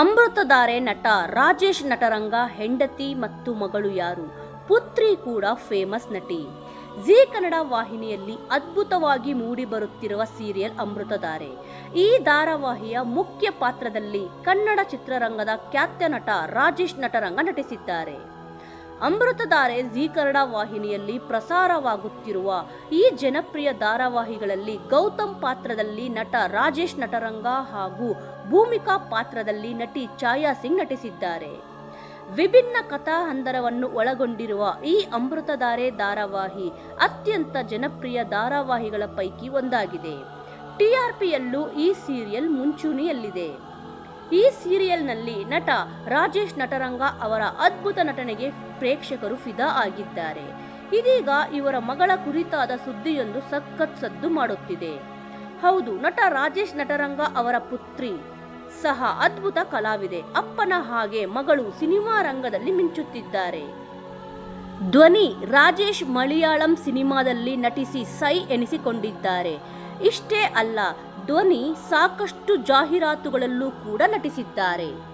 ಅಮೃತಧಾರೆ ನಟ ರಾಜೇಶ್ ನಟರಂಗ ಹೆಂಡತಿ ಮತ್ತು ಮಗಳು ಯಾರು? ಪುತ್ರಿ ಕೂಡ ಫೇಮಸ್ ನಟಿ. ಜಿ ಕನ್ನಡ ವಾಹಿನಿಯಲ್ಲಿ ಅದ್ಭುತವಾಗಿ ಮೂಡಿಬರುತ್ತಿರುವ ಸೀರಿಯಲ್ ಅಮೃತಧಾರೆ ಈ ಧಾರಾವಾಹಿಯ ಮುಖ್ಯ ಪಾತ್ರದಲ್ಲಿ ಕನ್ನಡ ಚಿತ್ರರಂಗದ ಖ್ಯಾತ ನಟ ರಾಜೇಶ್ ನಟರಂಗ ನಟಿಸಿದ್ದಾರೆ. ಅಮೃತಧಾರೆ ಜಿ ಕನ್ನಡ ವಾಹಿನಿಯಲ್ಲಿ ಪ್ರಸಾರವಾಗುತ್ತಿರುವ ಈ ಜನಪ್ರಿಯ ಧಾರಾವಾಹಿಗಳಲ್ಲಿ ಗೌತಮ್ ಪಾತ್ರದಲ್ಲಿ ನಟ ರಾಜೇಶ್ ನಟರಂಗ ಹಾಗೂ ಭೂಮಿಕಾ ಪಾತ್ರದಲ್ಲಿ ನಟಿ ಛಾಯಾ ಸಿಂಗ್ ನಟಿಸಿದ್ದಾರೆ. ವಿಭಿನ್ನ ಕಥಾ ಹಂದರವನ್ನು ಒಳಗೊಂಡಿರುವ ಈ ಅಮೃತಧಾರೆ ಧಾರಾವಾಹಿ ಅತ್ಯಂತ ಜನಪ್ರಿಯ ಧಾರಾವಾಹಿಗಳ ಪೈಕಿ ಒಂದಾಗಿದೆ. ಟಿಆರ್ಪಿಯಲ್ಲೂ ಈ ಸೀರಿಯಲ್ ಮುಂಚೂಣಿಯಲ್ಲಿದೆ. ಈ ಸೀರಿಯಲ್ನಲ್ಲಿ ನಟ ರಾಜೇಶ್ ನಟರಂಗ ಅವರ ಅದ್ಭುತ ನಟನೆಗೆ ಪ್ರೇಕ್ಷಕರು ಫಿದಾ ಆಗಿದ್ದಾರೆ. ಇದೀಗ ಇವರ ಮಗಳ ಕುರಿತಾದ ಸುದ್ದಿಯೊಂದು ಸಖತ್ ಸದ್ದು ಮಾಡುತ್ತಿದೆ. ಹೌದು, ನಟ ರಾಜೇಶ್ ನಟರಂಗ ಅವರ ಪುತ್ರಿ ಸಹ ಅದ್ಭುತ ಕಲಾವಿದೆ. ಅಪ್ಪನ ಹಾಗೆ ಮಗಳು ಸಿನಿಮಾ ರಂಗದಲ್ಲಿ ಮಿಂಚುತ್ತಿದ್ದಾರೆ. ಧ್ವನಿ ರಾಜೇಶ್ ಮಲಯಾಳಂ ಸಿನಿಮಾದಲ್ಲಿ ನಟಿಸಿ ಸೈ ಎನಿಸಿಕೊಂಡಿದ್ದಾರೆ. ಇಷ್ಟೇ ಅಲ್ಲ ಧ್ವನಿ ಸಾಕಷ್ಟು ಜಾಹೀರಾತುಗಳಲ್ಲೂ ಕೂಡ ನಟಿಸಿದ್ದಾರೆ.